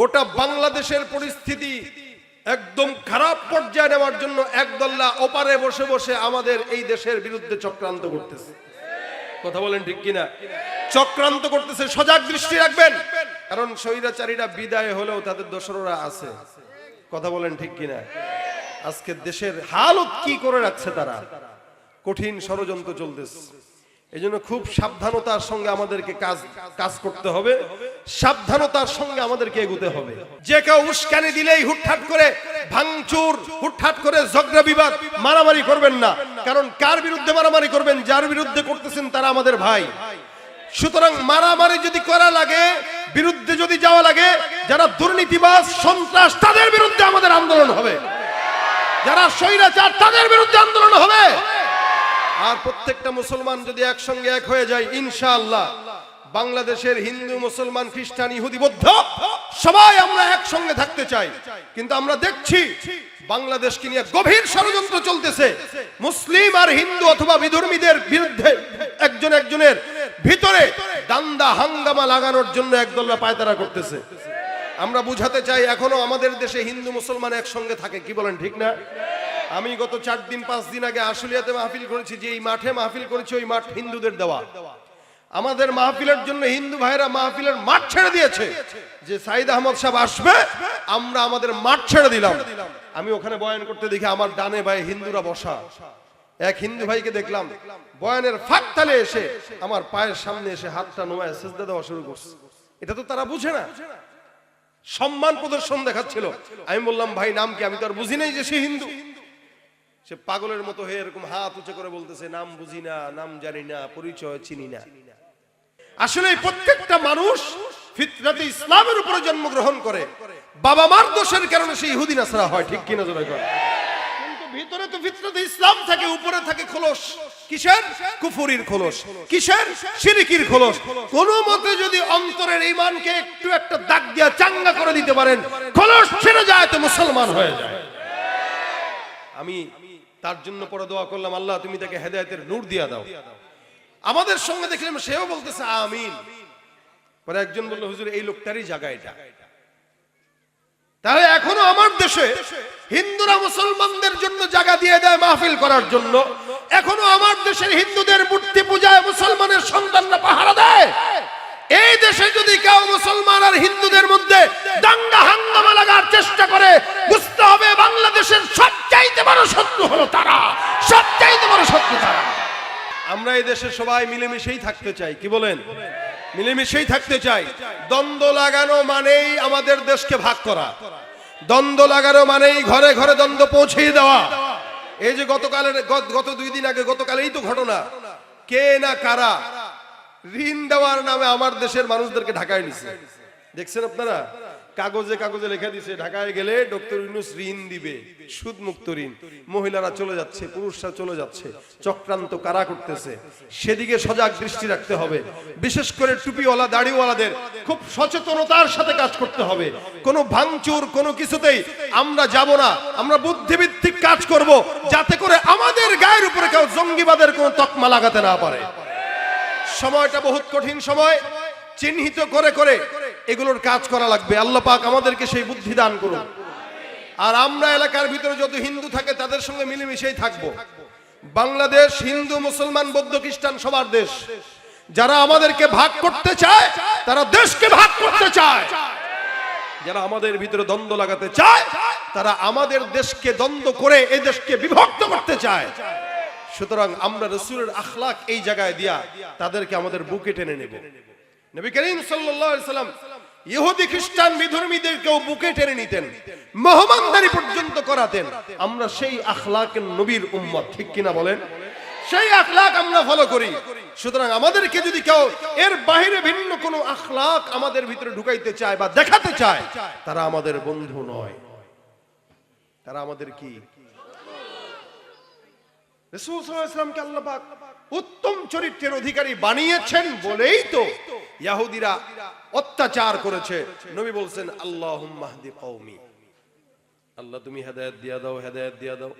গোটা বাংলাদেশের পরিস্থিতি একদম খারাপ পর্যায়ে নেওয়ার জন্য একদল্লা ওপারে বসে বসে আমাদের এই দেশের বিরুদ্ধে চক্রান্ত করতেছে। কথা বলেন ঠিক কিনা? চক্রান্ত করতেছে, সজাগ দৃষ্টি রাখবেন। কারণ স্বৈরাচারীরা বিদায় হলেও তাদের দোসররা আছে। কথা বলেন ঠিক কিনা? আজকে দেশের হালত কি করে রাখছে তারা? কঠিন ষড়যন্ত্র চলতেছে। এই জন্য খুব সাবধানতার সঙ্গে আমাদেরকে কাজ কাজ করতে হবে। সাবধানতার সঙ্গে আমাদেরকে এগুতে হবে। যে কেউ উস্কানি দিলেই হুটহাট করে ভাঙচুর, হুটহাট করে ঝগড়া বিবাদ, মারামারি করবেন না। কারণ কার বিরুদ্ধে মারামারি করবেন, যার বিরুদ্ধে করতেছেন তারা আমাদের ভাই। সুতরাং মারামারি যদি করা লাগে, বিরুদ্ধে যদি যাওয়া লাগে, যারা দুর্নীতিবাজ, সন্ত্রাস, তাদের বিরুদ্ধে আমাদের আন্দোলন হবে। যারা স্বৈরাচার, তাদের বিরুদ্ধে আন্দোলন হবে। আর প্রত্যেকটা মুসলমান যদি একসঙ্গে এক হয়ে যায়, ইনশাআল্লাহ বাংলাদেশের হিন্দু, মুসলমান, খ্রিস্টান, ইহুদি, বৌদ্ধ সবাই আমরা একসঙ্গে থাকতে চাই। কিন্তু আমরা দেখছি বাংলাদেশকে নিয়ে গভীর ষড়যন্ত্র চলতেছে। মুসলিম আর হিন্দু অথবা বিধর্মীদের বিরুদ্ধে একজন একজনের ভিতরে দান্দা হাঙ্গামা লাগানোর জন্য একদলরা পায়তারা করতেছে। আমরা বুঝাতে চাই এখনও আমাদের দেশে হিন্দু, মুসলমান একসঙ্গে থাকে, কি বলেন, ঠিক না? আমি গত চার দিন, পাঁচ দিন আগে আশুলিয়াতে মাহফিল করেছি যে এই মাঠে মাহফিল করেছি, ওই মাঠ হিন্দুদের দেওয়া। আমাদের মাহফিলের জন্য হিন্দু ভাইরা মাহফিলের মাঠ ছেড়ে দিয়েছে। যে সাইদ আহমদ সাহেব আসবে, আমরা আমাদের মাঠ ছেড়ে দিলাম। আমি ওখানে বয়ান করতে দেখি আমার ডানে ভাই হিন্দুরা বসা। এক হিন্দু ভাইকে দেখলাম, বয়ানের ফাঁক তালে এসে আমার পায়ের সামনে এসে হাতটা নোয়ায় সেজদা দেওয়া শুরু করছে। এটা তো তারা বুঝে না। সম্মান প্রদর্শন দেখাচ্ছিল। আমি বললাম, ভাই, নাম কি? আমি তো আর বুঝি নাই যে সে হিন্দু। সে পাগলের মতো হয়ে এরকম হাত উঁচে করে বলতেছে, নাম বুঝি না, নাম জানি না, পরিচয় চিনি না। আসলে প্রত্যেকটা মানুষ ফিতরাতে ইসলামের উপরে জন্মগ্রহণ করে। বাবা মার দোষের কারণে সে ইহুদি, নাসরা হয়, ঠিক কিনা জোরে করে ভিতরে তো ফিতরাতে ইসলাম থাকে, উপরে থাকে খোলস। কিসের? কুফুরির খোলস। কিসের? খোলস। কোন মতে যদি অন্তরের ইমানকে একটু একটা দাগ দিয়া চাঙ্গা করে দিতে পারেন, খোলস ছেড়ে যায়, তো মুসলমান হয়ে যায়। আমি তার জন্য পরে দোয়া করলাম, আল্লাহ তুমি তাকে হেদায়েতের নূর দিয়া দাও। আমাদের সঙ্গে দেখলাম সেও বলতেছে, আমিন। পরে একজন বলল, হুজুর, এই লোকটারই জায়গা এটা। তাহলে এখনও আমার দেশে হিন্দুরা মুসলমানদের জন্য জায়গা দিয়ে দেয় মাহফিল করার জন্য। এখনও আমার দেশের হিন্দুদের মূর্তি পূজায় মুসলমানের সন্তানরা পাহারা দেয়। এই দেশে যদি কেউ মুসলমান আর হিন্দুদের আমরা এই দেশে সবাই মিলেমিশেই থাকতে চাই, কি বলেন? মিলেমিশেই থাকতে চাই। দ্বন্দ্ব লাগানো মানেই আমাদের দেশকে ভাগ করা। দ্বন্দ্ব লাগানো মানেই ঘরে ঘরে দ্বন্দ্ব পৌঁছে দেওয়া। এই যে গতকালের, গত- গত দুই দিন আগে, গতকালেই তো ঘটনা। কে না কারা, ঋণ দেওয়ার নামে আমার দেশের মানুষদেরকে ঢাকায় নিছে। দেখছেন আপনারা? কাগজে কাগজে লেখা দিছে, ঢাকায় গেলে ডক্টর ইউনুস ঋণ দিবে সুদ মুক্ত ঋণ। মহিলারা চলে যাচ্ছে, পুরুষরা চলে যাচ্ছে, চক্রান্ত কারা করতেছে? সেদিকে সজাগ দৃষ্টি রাখতে হবে। বিশেষ করে টুপিওয়ালা, দাড়িওয়ালাদের খুব সচেতনতার সাথে কাজ করতে হবে। কোনো ভাঙচুর, কোনো কিছুতেই আমরা যাব না। আমরা বুদ্ধিভিত্তিক কাজ করব, যাতে করে আমাদের গায়ের উপরে কেউ জঙ্গিবাদের কোনো তকমা লাগাতে না পারে। সময়টা বহুত কঠিন সময়। চিহ্নিত করে করে এগুলোর কাজ করা লাগবে। আল্লাহ পাক আমাদেরকে সেই বুদ্ধি দান করুন। আর আমরা এলাকার ভিতরে যত হিন্দু থাকে, তাদের সঙ্গে মিলেমিশেই থাকব। বাংলাদেশ, হিন্দু, মুসলমান, বৌদ্ধ, খ্রিস্টান সবার দেশ। যারা আমাদেরকে ভাগ করতে চায়, তারা দেশকে ভাগ করতে চায়। যারা আমাদের ভিতরে দ্বন্দ্ব লাগাতে চায়, তারা আমাদের দেশকে দ্বন্দ্ব করে এই দেশকে বিভক্ত করতে চায়। সুতরাং আমরা রসুলের আখলাক এই জায়গায় দিয়া তাদেরকে আমাদের বুকে টেনে নেব। নবী করিম সাল্লাম ইহুদি খ্রিস্টান বিধর্মীদেরকেও বুকে টেনে নিতেন, মেহমানদারি পর্যন্ত করাতেন। আমরা সেই আখলাকের নবীর উম্মত, ঠিক কিনা বলেন? সেই আখলাক আমরা ফলো করি। সুতরাং আমাদেরকে যদি কেউ এর বাইরে ভিন্ন কোনো আখলাক আমাদের ভিতরে ঢুকাইতে চায় বা দেখাতে চায়, তারা আমাদের বন্ধু নয়। তারা আমাদের কি? আল্লাহ উত্তম চরিত্রের অধিকারী বানিয়েছেন বলেই তো ইহুদিরা অত্যাচার করেছে। নবী বলছেন আল্লাহ মাহদি কৌমি আল্লাহ তুমি হেদায়ত দিয়া দাও, হেদায়ত দিয়া দাও।